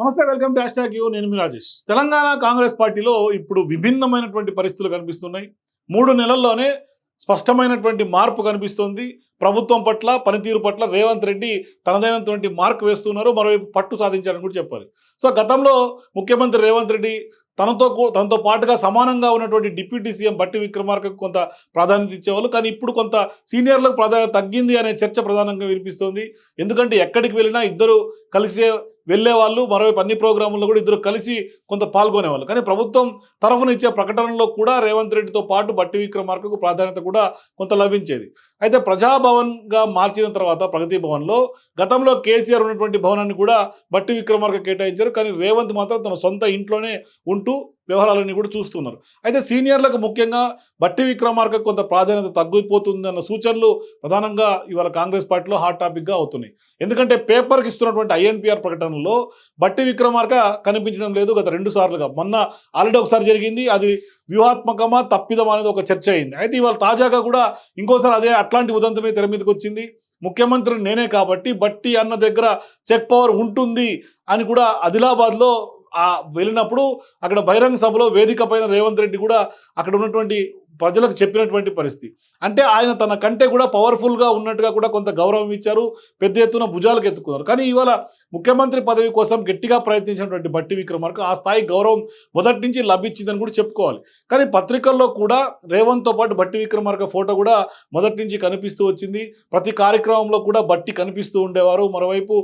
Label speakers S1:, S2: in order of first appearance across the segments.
S1: నమస్తే welcome to hash you. నేను మీ రాజేష్. తెలంగాణ కాంగ్రెస్ పార్టీలో ఇప్పుడు విభిన్నమైనటువంటి పరిస్థితులు కనిపిస్తున్నాయి. మూడు నెలల్లోనే స్పష్టమైనటువంటి మార్పు కనిపిస్తోంది. ప్రభుత్వం పట్ల పనితీరు పట్ల రేవంత్ రెడ్డి తనదైనటువంటి మార్క్ వేస్తున్నారు. మరోవైపు పట్టు సాధించారని కూడా చెప్పాలి. సో గతంలో ముఖ్యమంత్రి రేవంత్ రెడ్డి తనతో కూ- తనతో పాటుగా సమానంగా ఉన్నటువంటి డిప్యూటీ సీఎం బట్టి విక్రమార్కకు కొంత ప్రాధాన్యత ఇచ్చేవాళ్ళు. కానీ ఇప్పుడు కొంత సీనియర్లకు ప్రాధాన్యత తగ్గింది అనే చర్చ ప్రధానంగా వినిపిస్తోంది. ఎందుకంటే ఎక్కడికి వెళ్ళినా ఇద్దరు కలిసే వెళ్ళే వాళ్ళు మరోవైపు అన్ని ప్రోగ్రాముల్లో కూడా ఇద్దరు కలిసి కొంత పాల్గొనేవాళ్ళు. కానీ ప్రభుత్వం తరఫున ఇచ్చే ప్రకటనలో కూడా రేవంత్ రెడ్డితో పాటు బట్టి విక్రమార్కకు ప్రాధాన్యత కూడా కొంత లభించేది. అయితే ప్రజాభవన్గా మార్చిన తర్వాత ప్రగతి భవన్లో గతంలో కేసీఆర్ ఉన్నటువంటి భవనాన్ని కూడా బట్టి విక్రమార్క కేటాయించారు. కానీ రేవంత్ మాత్రం తన సొంత ఇంట్లోనే ఉంటూ వ్యవహారాలన్నీ కూడా చూస్తున్నారు. అయితే సీనియర్లకు ముఖ్యంగా బట్టి విక్రమార్క కొంత ప్రాధాన్యత తగ్గిపోతుందన్న సూచనలు ప్రధానంగా ఇవాళ కాంగ్రెస్ పార్టీలో హాట్ టాపిక్గా అవుతున్నాయి. ఎందుకంటే పేపర్కి ఇస్తున్నటువంటి ఐఎన్పిఆర్ ప్రకటనలో బట్టి విక్రమార్క కనిపించడం లేదు గత రెండు సార్లుగా. మొన్న ఆల్రెడీ ఒకసారి జరిగింది అది వ్యూహాత్మకమా తప్పిదమా అనేది ఒక చర్చ అయింది. అయితే ఇవాళ తాజాగా కూడా ఇంకోసారి అదే అట్లాంటి ఉదంతమే తెర మీదకి వచ్చింది. ముఖ్యమంత్రి నేనే కాబట్టి బట్టి అన్న దగ్గర చెక్ పవర్ ఉంటుంది అని కూడా ఆదిలాబాద్లో ఆ వెళ్ళినప్పుడు అక్కడ బహిరంగ సభలో వేదిక పైన రేవంత్ రెడ్డి కూడా అక్కడ ఉన్నటువంటి ప్రజలకు చెప్పినటువంటి పరిస్థితి. అంటే ఆయన తన కంటే కూడా పవర్ఫుల్గా ఉన్నట్టుగా కూడా కొంత గౌరవం ఇచ్చారు పెద్ద ఎత్తున భుజాలకు ఎత్తుకున్నారు. కానీ ఇవాళ ముఖ్యమంత్రి పదవి కోసం గట్టిగా ప్రయత్నించినటువంటి బట్టి విక్రమార్కు ఆ స్థాయి గౌరవం మొదటి నుంచి లభించిందని కూడా చెప్పుకోవాలి. కానీ పత్రికల్లో కూడా రేవంత్తో పాటు బట్టి విక్రమార్క ఫోటో కూడా మొదటి నుంచి కనిపిస్తూ వచ్చింది. ప్రతి కార్యక్రమంలో కూడా బట్టి కనిపిస్తూ ఉండేవారు. మరోవైపు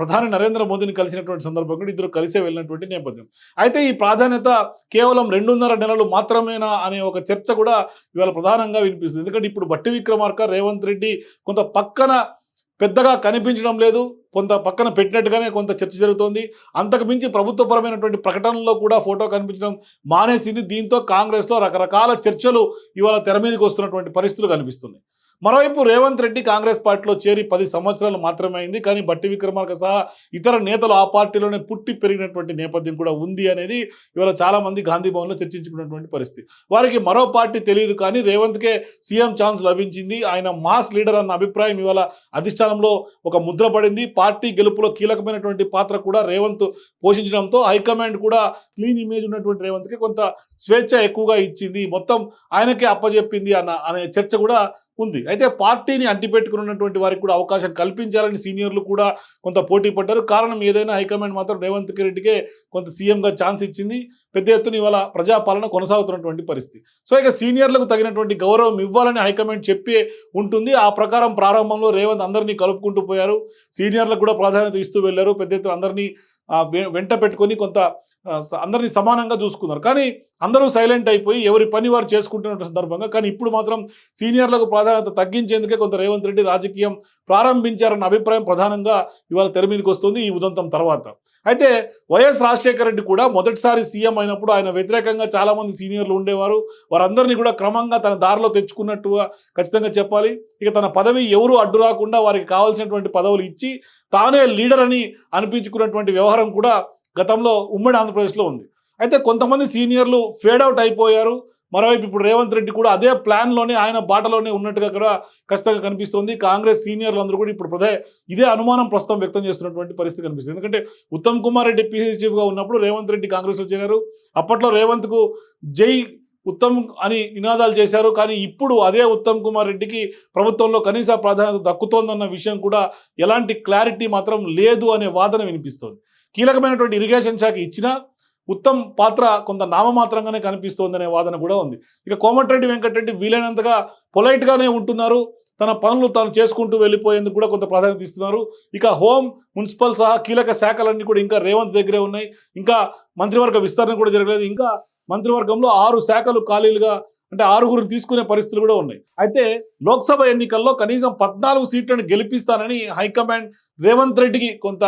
S1: ప్రధాని నరేంద్ర మోదీని కలిసినటువంటి సందర్భం కూడా ఇద్దరు కలిసే వెళ్ళినటువంటి నేపథ్యం. అయితే ఈ ప్రాధాన్యత కేవలం రెండున్నర నెలలు మాత్రమేనా అనే ఒక చర్చ కూడా కూడా ఇవాళ ప్రధానంగా వినిపిస్తుంది. ఎందుకంటే ఇప్పుడు బట్టి విక్రమార్క రేవంత్ రెడ్డి కొంత పక్కన పెద్దగా కనిపించడం లేదు. కొంత పక్కన పెట్టినట్టుగానే కొంత చర్చ జరుగుతోంది. అంతకు మించి ప్రభుత్వపరమైనటువంటి ప్రకటనలో కూడా ఫోటో కనిపించడం మానేసింది. దీంతో కాంగ్రెస్లో రకరకాల చర్చలు ఇవాళ తెర మీదకి వస్తున్నటువంటి పరిస్థితులు కనిపిస్తున్నాయి. మరోవైపు రేవంత్ రెడ్డి కాంగ్రెస్ పార్టీలో చేరి పది సంవత్సరాలు మాత్రమే అయింది. కానీ బట్టి విక్రమార్క సహా ఇతర నేతలు ఆ పార్టీలోనే పుట్టి పెరిగినటువంటి నేపథ్యం కూడా ఉంది అనేది ఇవాళ చాలామంది గాంధీ భవన్లో చర్చించుకున్నటువంటి పరిస్థితి. వారికి మరో పార్టీ తెలియదు కానీ రేవంత్కే సీఎం ఛాన్స్ లభించింది. ఆయన మాస్ లీడర్ అన్న అభిప్రాయం ఇవాళ అధిష్టానంలో ఒక ముద్ర పడింది. పార్టీ గెలుపులో కీలకమైనటువంటి పాత్ర కూడా రేవంత్ పోషించడంతో హైకమాండ్ కూడా క్లీన్ ఇమేజ్ ఉన్నటువంటి రేవంత్కి కొంత స్వేచ్ఛ ఎక్కువగా ఇచ్చింది. మొత్తం ఆయనకే అప్పజెప్పింది అన్న అనే చర్చ కూడా ఉంది. అయితే పార్టీని అంటిపెట్టుకున్నటువంటి వారికి కూడా అవకాశం కల్పించాలని సీనియర్లు కూడా కొంత పోటీ పడ్డారు. కారణం ఏదైనా హైకమాండ్ మాత్రం రేవంత్ రెడ్డికే కొంత సీఎంగా ఛాన్స్ ఇచ్చింది. పెద్ద ఎత్తున ఇవాళ ప్రజాపాలన కొనసాగుతున్నటువంటి పరిస్థితి. సో ఇక సీనియర్లకు తగినటువంటి గౌరవం ఇవ్వాలని హైకమాండ్ చెప్పే ఉంటుంది. ఆ ప్రకారం ప్రారంభంలో రేవంత్ అందరినీ కలుపుకుంటూ పోయారు. సీనియర్లకు కూడా ప్రాధాన్యత ఇస్తూ వెళ్ళారు. పెద్ద ఎత్తున అందరినీ వెంట పెట్టుకొని కొంత అందరినీ సమానంగా చూసుకున్నారు. కానీ అందరూ సైలెంట్ అయిపోయి ఎవరి పని వారు చేసుకుంటున్న సందర్భంగా కానీ ఇప్పుడు మాత్రం సీనియర్లకు ప్రాధాన్యత తగ్గించేందుకే కొంత రేవంత్ రెడ్డి రాజకీయం ప్రారంభించారన్న అభిప్రాయం ప్రధానంగా ఇవాళ తెర మీదకి వస్తుంది ఈ ఉదంతం తర్వాత. అయితే వైఎస్ రాజశేఖర రెడ్డి కూడా మొదటిసారి సీఎం అయినప్పుడు ఆయన వ్యతిరేకంగా చాలామంది సీనియర్లు ఉండేవారు. వారందరినీ కూడా క్రమంగా తన దారిలో తెచ్చుకున్నట్టుగా ఖచ్చితంగా చెప్పాలి. ఇక తన పదవి ఎవరు అడ్డు రాకుండా వారికి కావాల్సినటువంటి పదవులు ఇచ్చి తానే లీడర్ అని అనిపించుకున్నటువంటి వ్యవహారం కూడా గతంలో ఉమ్మడి ఆంధ్రప్రదేశ్లో ఉంది. అయితే కొంతమంది సీనియర్లు ఫేడ్ అవుట్ అయిపోయారు. మరోవైపు ఇప్పుడు రేవంత్ రెడ్డి కూడా అదే ప్లాన్లోనే ఆయన బాటలోనే ఉన్నట్టుగా కూడా ఖచ్చితంగా కనిపిస్తోంది. కాంగ్రెస్ సీనియర్లు అందరూ కూడా ఇప్పుడు ప్రదే ఇదే అనుమానం ప్రస్తుతం వ్యక్తం చేస్తున్నటువంటి పరిస్థితి కనిపిస్తుంది. ఎందుకంటే ఉత్తమ్ కుమార్ రెడ్డి పీసీసీ చీఫ్గా ఉన్నప్పుడు రేవంత్ రెడ్డి కాంగ్రెస్లో చేరారు. అప్పట్లో రేవంత్కు జై ఉత్తమ్ అని నినాదాలు చేశారు. కానీ ఇప్పుడు అదే ఉత్తమ్ కుమార్ రెడ్డికి ప్రభుత్వంలో కనీస ప్రాధాన్యత దక్కుతోందన్న విషయం కూడా ఎలాంటి క్లారిటీ మాత్రం లేదు అనే వాదన వినిపిస్తోంది. కీలకమైనటువంటి ఇరిగేషన్ శాఖ ఇచ్చినా ఉత్తమ్ పాత్ర కొంత నామమాత్రంగానే కనిపిస్తోందనే వాదన కూడా ఉంది. ఇక కోమటిరెడ్డి వెంకటరెడ్డి వీలైనంతగా పొలైట్గానే ఉంటున్నారు. తన పనులు తాను చేసుకుంటూ వెళ్ళిపోయేందుకు కూడా కొంత ప్రాధాన్యత ఇస్తున్నారు. ఇక హోమ్ మున్సిపల్ సహా కీలక శాఖలన్నీ కూడా ఇంకా రేవంత్ దగ్గరే ఉన్నాయి. ఇంకా మంత్రివర్గ విస్తరణ కూడా జరగలేదు. ఇంకా మంత్రివర్గంలో ఆరు శాఖలు ఖాళీలుగా అంటే ఆరుగురు తీసుకునే పరిస్థితులు కూడా ఉన్నాయి. అయితే లోక్సభ ఎన్నికల్లో కనీసం పద్నాలుగు సీట్లను గెలిపిస్తానని హైకమాండ్ రేవంత్ రెడ్డికి కొంత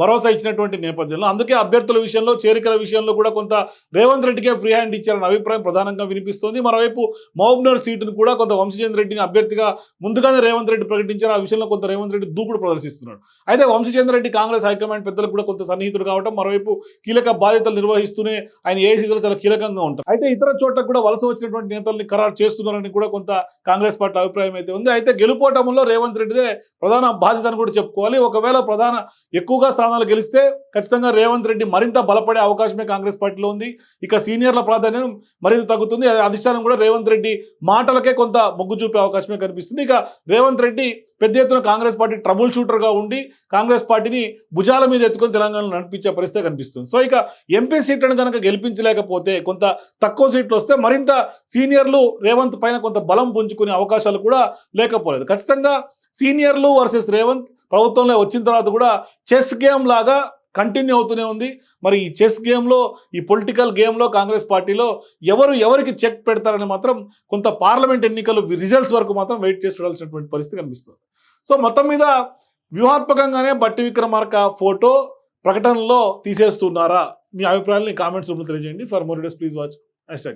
S1: భరోసా ఇచ్చినటువంటి నేపథ్యంలో. అందుకే అభ్యర్థుల విషయంలో చేరికల విషయంలో కూడా కొంత రేవంత్ రెడ్డికే ఫ్రీ హ్యాండ్ ఇచ్చారన్న అభిప్రాయం ప్రధానంగా వినిపిస్తోంది. మరోవైపు మహబూబ్నగర్ సీటును కూడా కొంత వంశీచంద్ర రెడ్డిని అభ్యర్థిగా ముందుగానే రేవంత్ రెడ్డి ప్రకటించారు. ఆ విషయంలో కొంత రేవంత్ రెడ్డి దూకుడు ప్రదర్శిస్తున్నాడు. అయితే వంశీచంద్ర రెడ్డి కాంగ్రెస్ హైకమాండ్ పెద్దలకు కూడా కొంత సన్నిహితుడు కావడం మరోవైపు కీలక బాధ్యతలు నిర్వహిస్తూనే ఆయన ఏ ఏసీసీలో చాలా కీలకంగా ఉంటారు. అయితే ఇతర చోట్ల కూడా వలస వచ్చినటువంటి నేతల్ని ఖరారు చేస్తున్నారని కూడా కొంత కాంగ్రెస్ పార్టీ అభిప్రాయం అయితే ఉంది. అయితే గెలుపోటంలో రేవంత్ రెడ్డిదే ప్రధాన బాధ్యత అని కూడా చెప్పుకోవాలి. ఒకవేళ ప్రధాన ఎక్కువగా స్థానాలు గెలిస్తే ఖచ్చితంగా రేవంత్ రెడ్డి మరింత బలపడే అవకాశమే కాంగ్రెస్ పార్టీలో ఉంది. ఇక సీనియర్ల ప్రాధాన్యం మరింత తగ్గుతుంది. అదే అధిష్టానం కూడా రేవంత్ రెడ్డి మాటలకే కొంత మొగ్గు చూపే అవకాశమే కనిపిస్తుంది. ఇక రేవంత్ రెడ్డి పెద్ద ఎత్తున కాంగ్రెస్ పార్టీ ట్రబుల్ షూటర్గా ఉండి కాంగ్రెస్ పార్టీని భుజాల మీద ఎత్తుకొని తెలంగాణలో నడిపించే పరిస్థితి కనిపిస్తుంది. సో ఇక ఎంపీ సీట్లను కనుక గెలిపించలేకపోతే కొంత తక్కువ సీట్లు వస్తే మరింత సీనియర్లు రేవంత్ పైన కొంత బలం పుంజుకునే అవకాశాలు కూడా లేకపోలేదు. ఖచ్చితంగా సీనియర్లు వర్సెస్ రేవంత్ ప్రభుత్వంలో వచ్చిన తర్వాత కూడా చెస్ గేమ్ లాగా కంటిన్యూ అవుతూనే ఉంది. మరి ఈ చెస్ గేమ్లో ఈ పొలిటికల్ గేమ్లో కాంగ్రెస్ పార్టీలో ఎవరు ఎవరికి చెక్ పెడతారని మాత్రం కొంత పార్లమెంట్ ఎన్నికలు రిజల్ట్స్ వరకు మాత్రం వెయిట్ చేసి చూడాల్సినటువంటి పరిస్థితి కనిపిస్తుంది. సో మొత్తం మీద వ్యూహాత్మకంగానే బట్టి విక్రమార్క ఫోటో ప్రకటనలో తీసేస్తున్నారా? మీ అభిప్రాయాన్ని కామెంట్స్ రూపంలో తెలియజేయండి. For more days please watch. Hash